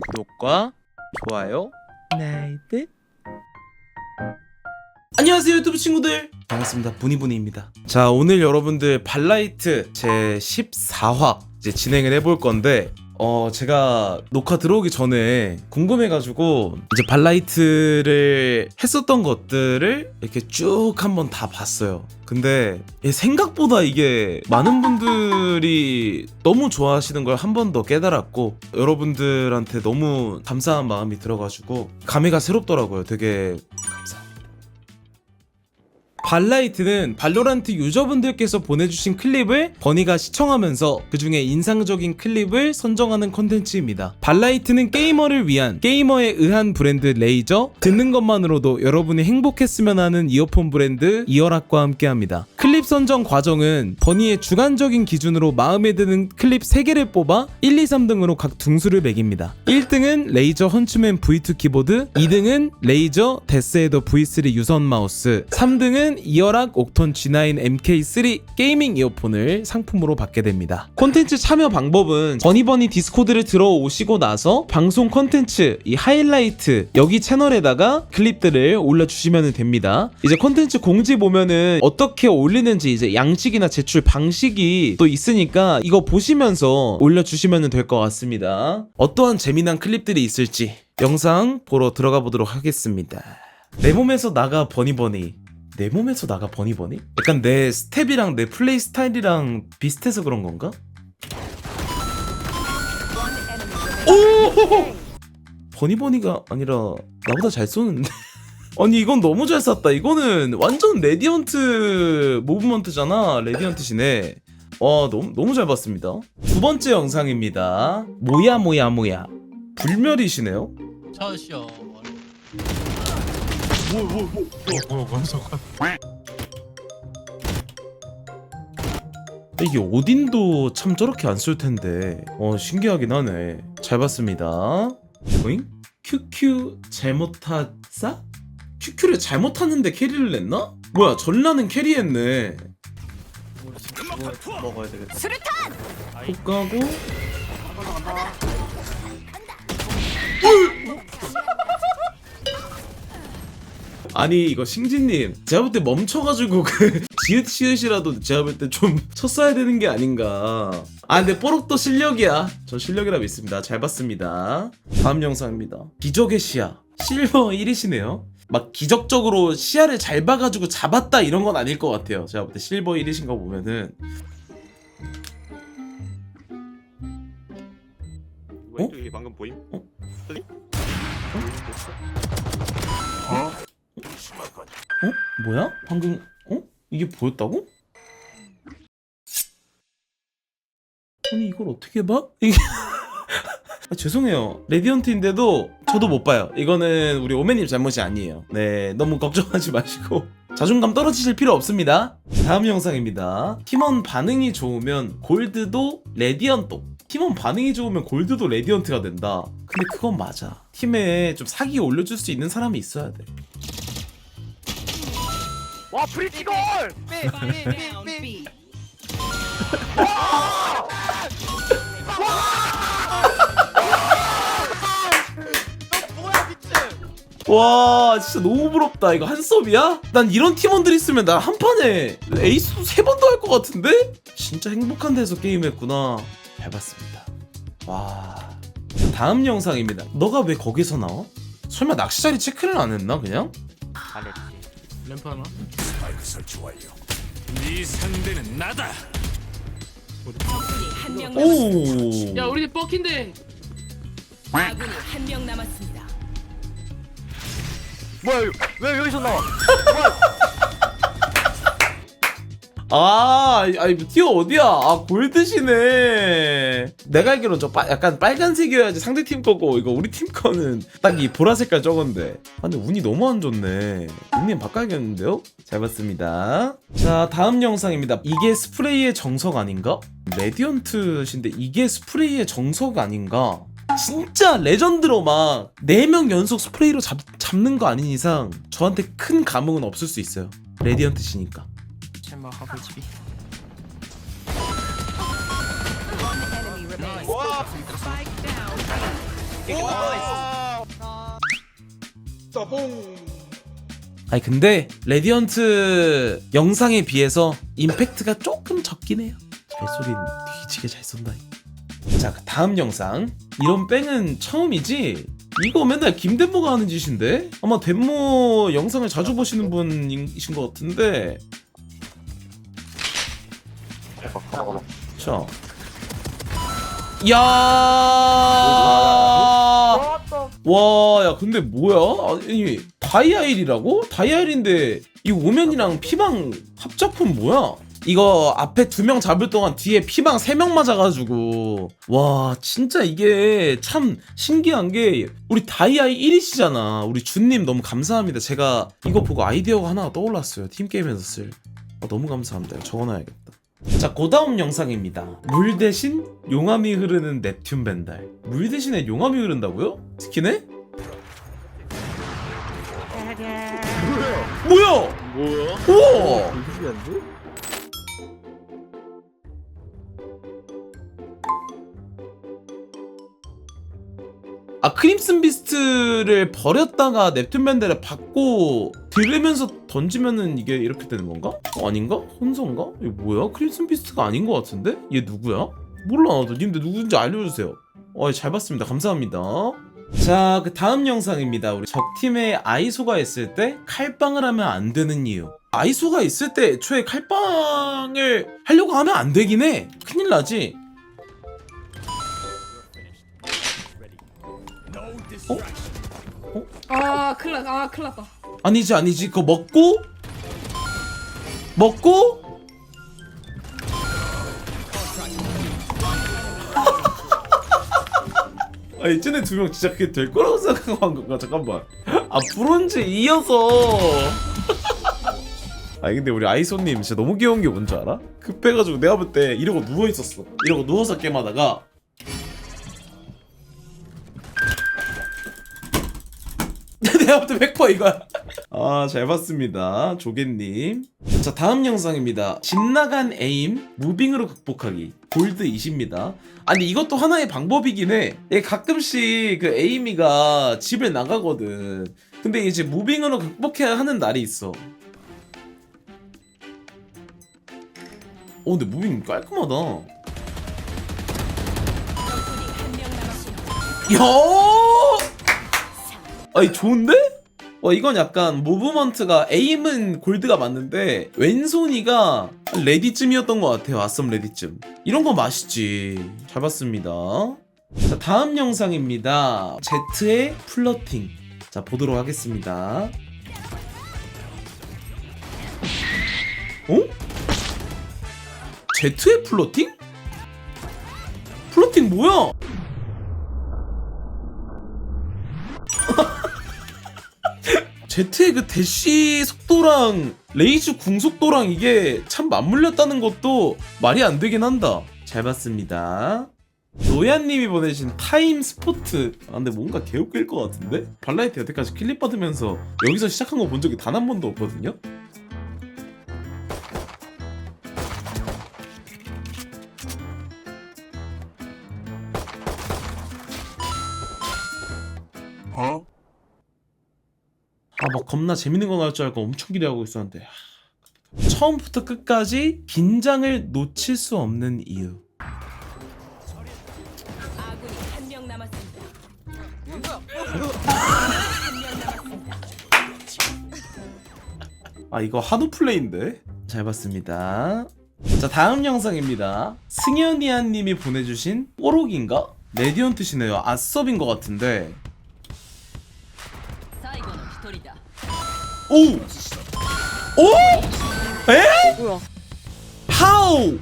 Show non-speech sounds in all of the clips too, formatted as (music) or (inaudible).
구독과 좋아요. 나이트. 안녕하세요 유튜브 친구들. 반갑습니다. 부니부니입니다. 자 오늘 여러분들 발라이트 제 14화 이제 진행을 해볼 건데 어 제가 녹화 들어오기 전에 궁금해가지고 이제 발라이트를 했었던 것들을 이렇게 쭉 한번 다 봤어요. 근데 이 생각보다 이게 많은 분들이 너무 좋아하시는 걸 한 번 더 깨달았고 여러분들한테 너무 감사한 마음이 들어가지고 감회가 새롭더라고요. 되게 감사합니다 발라이트는 발로란트 유저분들께서 보내주신 클립을 버니가 시청하면서 그 중에 인상적인 클립을 선정하는 컨텐츠입니다. 발라이트는 게이머를 위한 게이머에 의한 브랜드 레이저, 듣는 것만으로도 여러분이 행복했으면 하는 이어폰 브랜드 이어락과 함께합니다. 클립 선정 과정은 버니의 주관적인 기준으로 마음에 드는 클립 3개를 뽑아 1, 2, 3등으로 각 등수를 매깁니다. 1등은 레이저 헌츠맨 V2 키보드, 2등은 레이저 데스헤더 V3 유선 마우스, 3등은 이어락 옥톤 G9 MK3 게이밍 이어폰을 상품으로 받게 됩니다. 콘텐츠 참여 방법은 버니버니 디스코드를 들어오시고 나서 방송 콘텐츠 이 하이라이트 여기 채널에다가 클립들을 올려주시면 됩니다. 이제 콘텐츠 공지 보면은 어떻게 올리는 지 이제 양식이나 제출 방식이 또 있으니까 이거 보시면서 올려주시면 될 것 같습니다. 어떠한 재미난 클립들이 있을지 영상 보러 들어가 보도록 하겠습니다. 내 몸에서 나가 버니버니 내 몸에서 나가 버니버니? 약간 내 스텝이랑 내 플레이 스타일이랑 비슷해서 그런 건가? 오! 버니버니가 아니라 나보다 잘 쏘는데? 아니 이건 너무 잘 쐈다. 이거는 완전 레디언트 무브먼트잖아. 레디언트시네. 와 너무 너무 잘 봤습니다. 두 번째 영상입니다. 뭐야 뭐야 뭐야. 불멸이시네요. 저쇼 이게 오딘도 참 저렇게 안 쓸 텐데. 어 신기하긴 하네. 잘 봤습니다. 오잉? QQ 잘못하싸? QQ를 잘못하는데 캐리를 냈나? 뭐야 전라는 캐리했네. 먹어야 되겠다. 훅 가고. (laughs) 아니 이거 싱진님 제가 볼 때 멈춰가지고 그 (laughs) 지읒 시읒이라도 제가 볼 때 좀 (laughs) 쳤어야 되는 게 아닌가. 아 근데 뽀록도 실력이야. 전 실력이라 믿습니다. 잘 봤습니다. 다음 영상입니다. 기적의 시야. 실버 1위시네요 막 기적적으로 시야를 잘 봐가지고 잡았다 이런 건 아닐 것 같아요 제가 볼 때 실버 1위신 거 보면은 왼쪽이 방금 보임? 어? 저기? 어? 뭐야? 방금 어? 이게 보였다고? 아니 이걸 어떻게 봐? 이게 (laughs) 아, 죄송해요. 레디언트인데도 저도 못 봐요. 이거는 우리 오메님 잘못이 아니에요. 네 너무 걱정하지 마시고. 자존감 떨어지실 필요 없습니다. 다음 영상입니다. 팀원 반응이 좋으면 골드도 레디언도 팀원 반응이 좋으면 골드도 레디언트가 된다. 근데 그건 맞아. 팀에 좀 사기 올려줄 수 있는 사람이 있어야 돼. 와 프리티걸! Down B. 뭐야 와 진짜 너무 부럽다 이거 한섭이야? 난 이런 팀원들 있으면 난한 판에 에이스 세 번도 할 것 같은데? 진짜 행복한 데서 게임했구나 잘 봤습니다 와 다음 영상입니다 너가 왜 거기서 나와? 설마 낚시 자리 체크를 안 했나 그냥? 안 했지 램프 하나 네 상대는 나다. 적군이 한명 남았습니다. 오 야 우리 뻑인데 아군이 한 명 남았습니다. 뭐야 왜 여기서 나와? 아, 아니 티어 어디야? 아 골드시네. 내가 알기로 저 빠, 약간 빨간색이어야지 상대 팀 거고 이거 우리 팀 거는 딱 이 보라 색깔 저건데. 아, 근데 운이 너무 안 좋네. 닉네임 바꿔야겠는데요? 잘 봤습니다. 자 다음 영상입니다. 이게 스프레이의 정석 아닌가? 레디언트신데 이게 스프레이의 정석 아닌가? 진짜 레전드로 막 4명 연속 스프레이로 잡, 잡는 거 아닌 이상 저한테 큰 감흥은 없을 수 있어요. 레디언트시니까. 챔버 하고 집이 One enemy remaining. 와 Spike down. 아니 근데 레디언트 영상에 비해서 임팩트가 조금 적긴 해요 발소리 뒤지게 잘 쏜다 자그 다음 영상 이런 뺑은 처음이지? 이거 맨날 김덴모가 하는 짓인데? 아마 덴모 영상을 자주 보시는 분이신 것 같은데 자 야! 와, 야, 근데 뭐야? 아니, 다이아일이라고? 다이아일인데, 이 오면이랑 피방 합작품 뭐야? 이거 앞에 두 명 잡을 동안 뒤에 피방 세 명 맞아가지고, 와, 진짜 이게 참 신기한 게, 우리 다이아이 1위시잖아. 우리 준님 너무 감사합니다. 제가 이거 보고 아이디어가 하나 떠올랐어요. 팀게임에서 쓸. 아, 너무 감사합니다. 적어놔야겠다. 자, 그 다음 영상입니다. 물 대신 용암이 흐르는 넵튠 벤달. 물 대신에 용암이 흐른다고요? 스키네? 뭐야? 뭐야? 우와! 아 크림슨 비스트를 버렸다가 넵튠 벤달을 받고 들으면서 던지면은 이게 이렇게 되는 건가? 어, 아닌가? 혼선가? 이거 뭐야? 크림슨 비스트가 아닌 것 같은데? 얘 누구야? 몰라 나도 님들 누군지 알려주세요 어, 잘 봤습니다 감사합니다 자, 그 다음 영상입니다. 우리 적팀에 아이소가 있을 때 칼빵을 하면 안 되는 이유. 아이소가 있을 때 애초에 칼빵을 하려고 하면 안 되긴 해. 큰일 나지. 아 큰일 났, 아 큰일 났다. 아니지, 아니지. 그거 먹고 먹고 (laughs) 아니 쟤네 두 명 진짜 그게 될 거라고 생각하고 한 건가? 잠깐만 아 브론즈 이어서 (laughs) 아니 근데 우리 아이소님 진짜 너무 귀여운 게 뭔지 알아? 급해가지고 내가 볼 때 이러고 누워있었어 이러고 누워서 게임하다가 (laughs) 내가 볼때 100% 이거야 아, 잘 봤습니다. 조개님. 자, 다음 영상입니다. 집 나간 에임, 무빙으로 극복하기. 골드 20입니다. 아니, 이것도 하나의 방법이긴 해. 얘 가끔씩 그 에이미가 집을 나가거든. 근데 이제 무빙으로 극복해야 하는 날이 있어. 어, 근데 무빙 깔끔하다. 적 아니, 좋은데? 와 이건 약간 무브먼트가 에임은 골드가 맞는데 왼손이가 레디쯤이었던 것 같아요 아썸 레디쯤 이런 거 맛있지 잘 봤습니다 자 다음 영상입니다 제트의 플러팅 자 보도록 하겠습니다 어? 제트의 플러팅? 플러팅 뭐야? (laughs) 제트의 그 대시 속도랑 레이즈 궁 속도랑 이게 참 맞물렸다는 것도 말이 안 되긴 한다. 잘 봤습니다. 노야님이 보내신 타임 스포트. 아, 근데 뭔가 개웃길 것 같은데? 발라이트 여태까지 클립 받으면서 여기서 시작한 거 본 적이 단 한 번도 없거든요? 겁나 재밌는 거 나올 줄 알고 엄청 기대하고 있었는데 하, 처음부터 끝까지 긴장을 놓칠 수 없는 이유. 아군이 한명 남았습니다. 아 이거 하도 플레이인데? 잘 봤습니다. 자 다음 영상입니다. 승현이한님이 보내주신 뽀록인가? 레디언트시네요. 아섭인 것 같은데 오! 오! 에? 뭐야? 파우!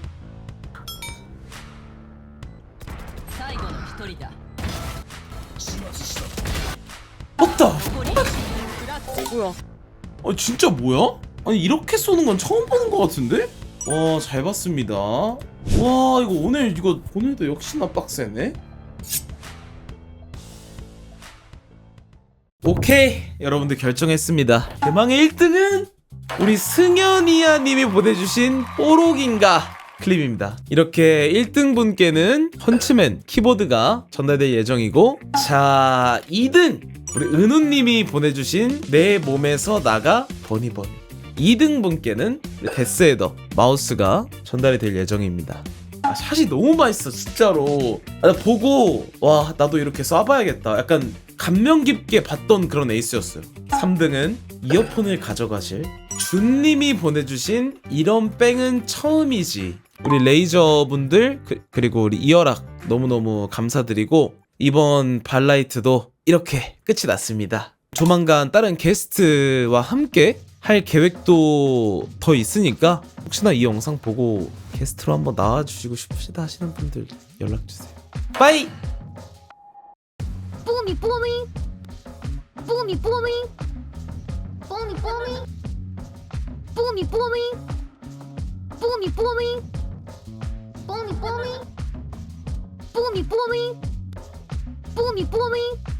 맞다! 뭐야? 아 진짜 뭐야? 아니 이렇게 쏘는 건 처음 보는 것 같은데? 와 잘 봤습니다 와 이거 오늘 이거 오늘도 역시나 빡세네 오케이 여러분들 결정했습니다 대망의 1등은 우리 승현이야 님이 보내주신 뽀록인가 클립입니다. 이렇게 1등 분께는 펀치맨 키보드가 전달될 예정이고 자 2등 우리 은우님이 보내주신 내 몸에서 나가 버니버니 2등 분께는 데스헤더 마우스가 전달이 될 예정입니다. 아, 샷이 너무 맛있어 진짜로 아, 나 보고 와 나도 이렇게 쏴봐야겠다 약간 감명 깊게 봤던 그런 에이스였어요. 3등은 이어폰을 가져가실 준님이 보내주신 이런 뺑은 처음이지. 우리 레이저 분들 그, 그리고 우리 이어락 너무너무 감사드리고 이번 발라이트도 이렇게 끝이 났습니다. 조만간 다른 게스트와 함께 할 계획도 더 있으니까 혹시나 이 영상 보고 게스트로 한번 나와주시고 싶으시다 하시는 분들 연락주세요. 빠이! me, pull me! Pull me, pull me! Pull me, pull me! Pull me, pull me! Pull me, pull me! Pull me, pull me! Pull me, pull me! Pull me, pull me!